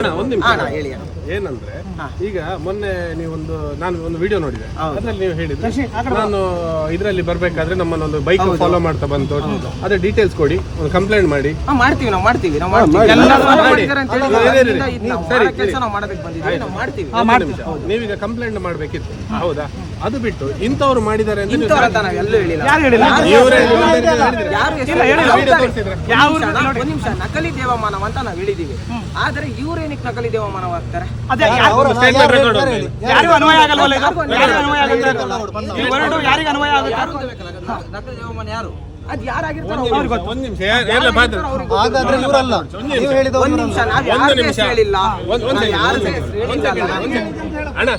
ಅಣ್ಣ, ಒಂದ್ ನಿಮಿಷ. ಅಣ್ಣ ಹೇಳಿ ಏನಂದ್ರೆ ಈಗ ಮೊನ್ನೆ ನೀವೊಂದು ನಾನು ಒಂದು ವಿಡಿಯೋ ನೋಡಿದೆ. ಅದ್ರಲ್ಲಿ ನೀವು ಹೇಳಿದ್ರೆ ನಾನು ಇದರಲ್ಲಿ ಬರ್ಬೇಕಾದ್ರೆ ನಮ್ಮನ್ನ ಒಂದು ಬೈಕ್ ಫಾಲೋ ಮಾಡ್ತಾ ಬಂತು. ಅದ್ರ ಡೀಟೇಲ್ಸ್ ಕೊಡಿ ಒಂದು ಕಂಪ್ಲೇಂಟ್ ಮಾಡಿ. ಹಾ, ಮಾಡ್ತೀವಿ ನಾವು ಮಾಡ್ತೀವಿ ನಾವು ಮಾಡ್ತೀವಿ. ಮಾಡಿ. ಎಲ್ಲರೂ ಮಾಡಿದ್ದಾರೆ ಅಂತ ಹೇಳಿ ಇರಿ, ಇರಿ, ಇರಿ. ಇದು ನಾವು ಸರಿ, ಮಾಡೋ ಕೆಲಸ ನಾವು ಮಾಡೋದಕ್ಕೆ ಬಂದಿದ್ದೀವಿ. ನಾವು ಮಾಡ್ತೀವಿ. ಒಂದು ನೀವೀಗ ಕಂಪ್ಲೇಂಟ್ ಮಾಡ್ಬೇಕಿತ್ತು. ಹೌದಾ? ಅದು ಬಿಟ್ಟು ಇಂಥವ್ರು ಮಾಡಿದ್ದಾರೆ ಅಂತ ಇಂಥವ್ರ ಅಂತ ನಾವು ಎಲ್ಲೂ ಹೇಳಿಲ್ಲ. ಯಾರು ಹೇಳಿಲ್ಲ? ಯಾರು ಹೇಳಿಲ್ಲ. ವಿಡಿಯೋ ತೋರಿಸಿದ್ರೆ. ಯಾವ ಒಂದ್ ನಿಮಿಷ, ನಾವು- ನಕಲಿ ದೇವಮಾನವ ಅಂತ ನಾವು ಹೇಳಿದೀವಿ. ಆದ್ರೆ ಇವ್ರೇನಕ್ಕೆ ನಕಲಿ ದೇವಮಾನವ ಆಗ್ತಾರೆ ಅದೇ ಯಾರು- ಸ್ಟೇಟ್ಮೆಂಟ್ ರೆಕಾರ್ಡ್ ಯಾರಿಗೂ ಅನ್ವಯ ಆಗಲ್ವಲ್ಲ ಇದು? ಯಾರಿಗೂ ಅನ್ವಯ ಯಾರಿಗೂ ಆಗುತ್ತೆ ಆಗಲ್ಲ. ಈ ಅನ್ವಯ ಆಗುತ್ತೆ ನಕಲಿ ದೇವಮಾನ ಯಾರು? ಅದ್ ಯಾರಾಗಿರ್ತಾರೋ ಒಂದ್ ನಿಮಿಷ, ಒಂದ್ ನಿಮಿಷ. ಯಾರ್- ಎಲ್ಲ ಬಾಧ್ಯ ಹಾಗಾದ್ರೆ ಇವರಲ್ಲ. ನೀವು ಹೇಳಿದ ಒಂದ್ ನಿಮಿಷ ನಾವ್ ಒಂದು ಯಾರ ನಿಮಿಷ. ಹೆಸರು ಹೇಳಿಲ್ಲ ಒಂದ್ ಒಂದ್ ನಾವ್ ಸೆಕೆಂಡ್, ಯಾರ ಹೆಸರು ಹೇಳಿಲ್ಲ ಸೆಕೆಂಡ್, ಒಂದ್ ಸೆಕೆಂಡ್. ಅಣ್ಣ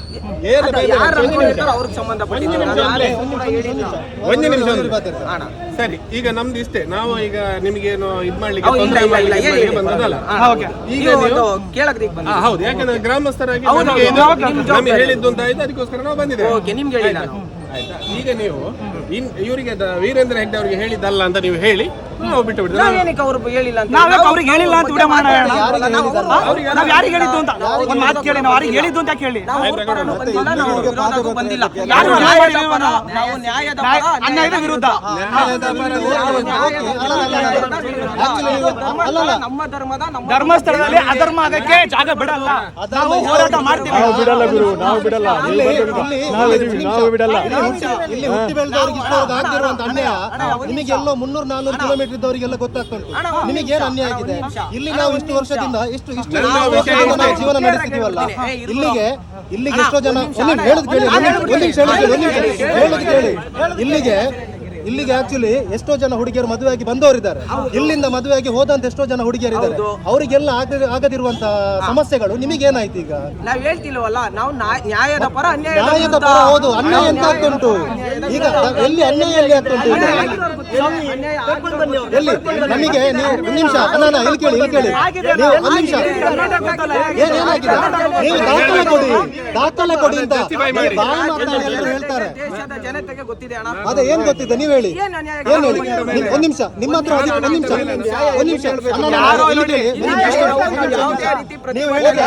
ಏನು ಬೇಡ, ಯಾರು ಒಂದ್ ನಿಮಿಷ. ಅನ್ಕೊಂಡಿರ್ತಾರೋ ಅವ್ರಿಗೆ ಸಂಬಂಧಪಟ್ಟಿದ್ದೀವಿ ನಾವು ಯಾರ ಹೆಸರು ಕೂಡ ಹೇಳಿಲ್ಲ ಒಂದು ನಿಮಿಷ. ಅಣ್ಣ ಸರಿ. ಈಗ ನಮ್ದು ಇಷ್ಟೇ. ನಾವು ಈಗ ನಿಮಗೇನು ಇದ್ ಮಾಡ್ಲಿಕ್ಕೆ ತೊಂದ್ರೆ ಮಾಡ್ಲಿಕ್ಕೆ. ಬಂದದಲ್ಲ. ಈಗ ನೀವು ಬಂದ ಹೌದು. ಯಾಕಂದ್ರೆ ಗ್ರಾಮಸ್ಥರಾಗಿ ನಮಗೆ ಇದು- ಹೇಳಿದ್ದು ಅಂತ ಆಯ್ತು ಅದಕ್ಕೋಸ್ಕರ ನಾವು ಬಂದಿದ್ದೇವೆ. ಓಕೆ ನಿಮ್ಗೆ ಹೇಳಿ ಆಯ್ತಾ? ಈಗ ನೀವು ಇನ್ ಇವರಿಗೆ ವೀರೇಂದ್ರ ಹೆಗ್ಡೆ ಅವರಿಗೆ ಹೇಳಿದ್ದಲ್ಲ ಅಂತ ನೀವು ಹೇಳಿ. ಬಿಟ್ಟು ಬಿಡ್ತೇವೆ ನಾವೇನಕ್ಕೆ ಅವ್ರು ಹೇಳಿಲ್ಲ ಅಂತ ನಾವ್ ಯಾಕೆ ಅವ್ರಿಗೆ ಹೇಳಿಲ್ಲ ಅಂತ ವಿಡಿಯೋ ಮಾಡೋಣ ನಾವು ನಾವ್ ಯಾರಿಗೆ ಹೇಳಿದ್ದು ಅಂತ ಒಂದ್ ಮಾತು ಕೇಳಿ ನಾವು ಯಾರಿಗೆ ಹೇಳಿದ್ದು ಅಂತ ಕೇಳಿ ನಾವು ಬಂದಿಲ್ಲ ನಾವು ವಿರೋಧಕ್ಕೂ ಬಂದಿಲ್ಲ ಯಾರು ನಾವು ನ್ಯಾಯದ ಪರ, ನಾವು ನ್ಯಾಯದ ಪರ, ನ್ಯಾಯ- ಅನ್ಯಾಯದ ವಿರುದ್ಧ ನ್ಯಾಯದ ಪರ ನಾವು ನ್ಯಾಯದ ವಿರುದ್ಧ. ನಮ್ಮ ಧರ್ಮದ ನಮ್ಮ ಧರ್ಮಸ್ಥಳದಲ್ಲಿ ಅಧರ್ಮ ಆಗಕ್ಕೆ ಜಾಗ ಬಿಡಲ್ಲ ನಾವು ಹೋರಾಟ ಮಾಡ್ತೀವಿ ಬಿಡಲ್ಲ ಗುರು ನಾವು ಬಿಡಲ್ಲ ಇಲ್ಲಿ ಇಲ್ಲಿ ನಾವು ಬಿಡಲ್ಲ ಇಲ್ಲಿ ಹುಟ್ಟಿ- ಇಲ್ಲಿ ಹುಟ್ಟಿ ಬೆಳೆದವ್ರಿಗೆ ಆಗ್ತಿರುವಂತ ಅನ್ಯಾಯ ನಿಮಗೆ ಎಲ್ಲೋ ಮುನ್ನೂರ್ ನಾನ್ನೂರು ಕಿಲೋಮೀಟರ್ ಇದ್ದವರಿಗೆಲ್ಲ ಗೊತ್ತಾಗ್ತಾ ಉಂಟು ನಿಮಗೆ ಏನ್ ಅನ್ಯಾಯ ಆಗಿದೆ? ಇಲ್ಲಿ ನಾವು ಇಷ್ಟು ವರ್ಷದಿಂದ ಇಷ್ಟು ಇಷ್ಟು ವರ್ಷದಿಂದ ನಾವು ಜೀವನ ನಡೆಸಿದೀವಲ್ಲ ಇಲ್ಲಿಗೆ ಇಲ್ಲಿಗೆ ಎಷ್ಟೋ ಜನ ಹೇಳಿ ಹೇಳುದು ಹೇಳುದು ಕೇಳಿ. ಇಲ್ಲಿಗೆ ಇಲ್ಲಿಗೆ ಆಕ್ಚುಲಿ ಎಷ್ಟೋ ಜನ ಹುಡುಗಿಯರು ಮದುವೆಯಾಗಿ ಬಂದವರಿದ್ದಾರೆ. ಇಲ್ಲಿಂದ ಮದುವೆಯಾಗಿ ಹೋದಂತ ಎಷ್ಟೋ ಜನ ಹುಡುಗಿಯರಿದ್ದಾರೆ. ಅವರಿಗೆಲ್ಲ ಆಗದಿರುವಂತಹ ಆಗದಿರುವಂತ ಸಮಸ್ಯೆಗಳು ನಿಮಗೇನಾಯ್ತು ಈಗ? ನಾವ್ ಹೇಳ್ತಿಲ್ವಲ್ಲ ನಾವು ನ್ಯಾಯ- ನ್ಯಾಯದ ಪರ ಅನ್ಯಾಯದ ನ್ಯಾಯದ ಪರ ಹೌದು ಅನ್ಯಾಯ ಎಂತ ಆಗ್ತುಂಟು ಈಗ ಎಲ್ಲಿ ಅನ್ಯಾಯ ಎಲ್ಲಿ ಆಗ್ತುಂಟು ಎಲ್ಲಿ? ನಮಗೆ ನೀವು ಒಂದು ನಿಮಿಷ ಅಲ್ಲ ಅಲ್ಲ, ಇಲ್ಲಿ ಕೇಳಿ ಇಲ್ಲಿ ಕೇಳಿ. ನೀವು ಒಂದು ನಿಮಿಷ. ಏನೇನಾಗಿದೆ ಏನಾಗಿದೆ ನೀವು ದಾಖಲೆ ಕೊಡಿ ದಾಖಲೆ ಕೊಡಿ ಅಂತ. ಬಾಯಿ ಮಾತಾಡಿ ಹೇಳ್ತಾರೆ. ದೇಶದ ಜನತೆಗೆ ಗೊತ್ತಿದೆ ಅಣ್ಣ. ಅದೇ ಏನ್ ಗೊತ್ತಿದೆ? ನೀವು ಹೇಳಿ. ಏನ್ ಹೇಳಿ? ಒಂದ್ ನಿಮಿಷ. ನಿಮ್ಮ ಹತ್ರ ಒಂದ್ ನಿಮಿಷ. ಒಂದ್ ನಿಮಿಷ. ನೀವು ಹೇಳಿದ್ರೆ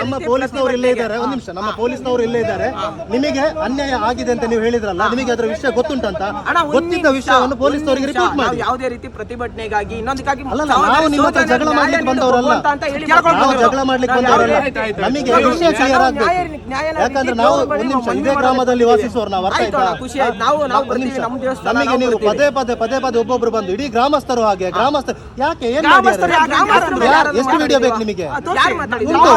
ನಮ್ಮ ಪೊಲೀಸ್ನವ್ರು ಇಲ್ಲೇ ಇದ್ದಾರೆ. ಒಂದ್ ನಿಮಿಷ. ನಮ್ಮ ಪೊಲೀಸ್ನವರು ಇಲ್ಲೇ ಇದ್ದಾರೆ. ನಿಮಗೆ ಅನ್ಯಾಯ ಆಗಿದೆ ಅಂತ ನೀವು ಹೇಳಿದ್ರಲ್ಲ ನಿಮಗೆ ಅದರ ವಿಷಯ ಗೊತ್ತುಂಟಂತ? ಗೊತ್ತಿದ್ದ ವಿಷಯವನ್ನು ಪೊಲೀಸ್ನವರಿಗೆ ರಿಪೋರ್ಟ್ ಮಾಡಿ. ಯಾವುದೇ ರೀತಿ ಪ್ರತಿಭಟನೆಗಾಗಿ ಇನ್ನೊಂದಕ್ಕಾಗಿ ನಾವು ನಿಮ್ಮ ಹತ್ರ ಜಗಳ ಮಾಡ್ಲಿಕ್ಕೆ ಬಂದವರಲ್ಲ. ನಾವು ಜಗಳ ಮಾಡ್ಲಿಕ್ಕೆ ಬಂದವರಲ್ಲ. ನಮಗೆ ವಿಷಯ ಕ್ಲಿಯರ್ ಆಗ್ಬೇಕು. ಯಾಕಂದ್ರೆ ನಾವು ಒಂದು ನಿಮಿಷ ಇದೇ ಗ್ರಾಮದಲ್ಲಿ ವಾಸಿಸುವವರು ನಾವು ಅರ್ಥ ಆಯ್ತು ಆಯ್ತಾ? ಖುಷಿ ಆಯ್ತು. ನಾವು- ನಾವು ಒಂದ್ ಬರ್ತೀವಿ, ನಮ್ಮ ದೇವಸ್ಥಾನ ನಮಗೆ ನೀವು ಪದೇ ಪದೇ ಪದೇ ಪದೇ ಒಬ್ಬೊಬ್ರು ಬಂದು ಇಡೀ ಗ್ರಾಮಸ್ಥರು ಹಾಗೆ ಗ್ರಾಮಸ್ಥರು ಯಾಕೆ ಏನ್ ಗ್ರಾಮಸ್ಥರು? ಯಾರು- ಎಷ್ಟು ವಿಡಿಯೋ ಬೇಕು ನಿಮಗೆ? ಉಂಟು.